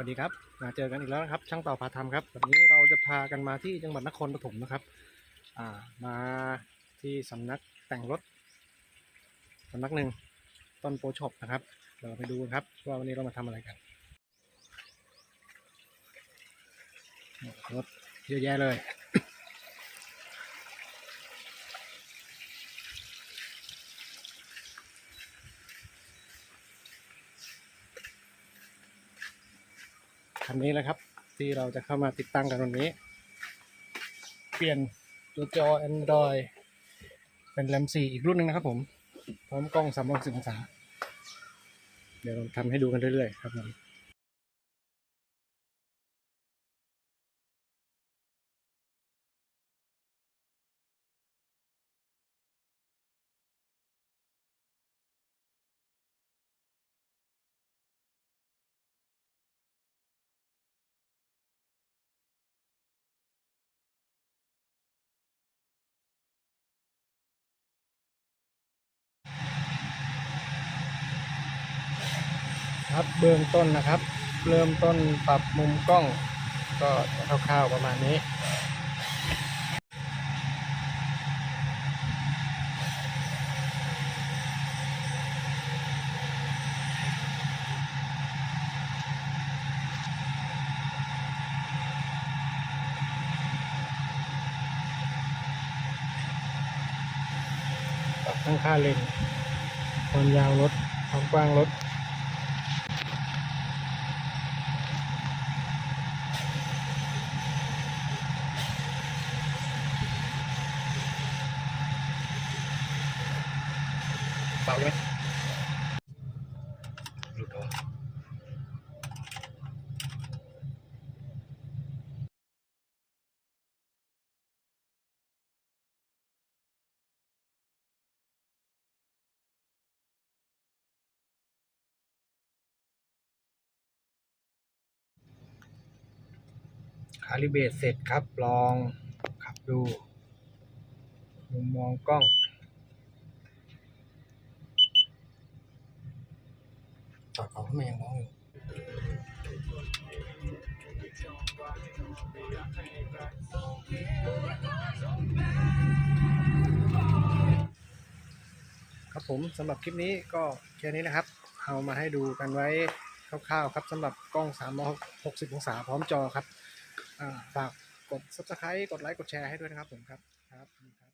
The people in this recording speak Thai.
สวัสดีครับมาเจอกันอีกแล้วนะครับ ช่างต่อพาทำครับ วันนี้เราจะพากันมาที่จังหวัดนครปฐมนะครับ อ่า มาที่สำนักแต่งรถสำนักหนึ่งต้นโปรช็อปนะครับ เราไปดูกันครับว่าวันนี้เรามาทำอะไรกัน รถเยอะแยะเลย คันนี้แหละครับ ที่เราจะเข้ามาติดตั้งกันวันนี้ เปลี่ยนตัวจอ Android เป็นแรม4อีกรุ่นหนึงนะครับผม พร้อมกล้อง360องศา เดี๋ยวเราทำให้ดูกันเรื่อยๆครับผม ครับเบื้องต้นนะครับ เริ่มต้นปรับมุมกล้อง ก็คร่าวๆประมาณนี้ปรับทั้งค่าเลนความยาวรถความกว้างรถ เปล่ไหมหลุดออกคาลิเบตเสร็จครับ ลองขับดู มุมมองกล้อง จอดเขาทำไมยังมองอยู่ครับผมสำหรับคลิปนี้ก็แค่นี้นะครับ เอามาให้ดูกันไว้คร่าวๆครับสำหรับกล้อง 360 องศาพร้อมจอครับฝากกด subscribe กดไลค์ กดแชร์ให้ด้วยนะครับผมครับครับ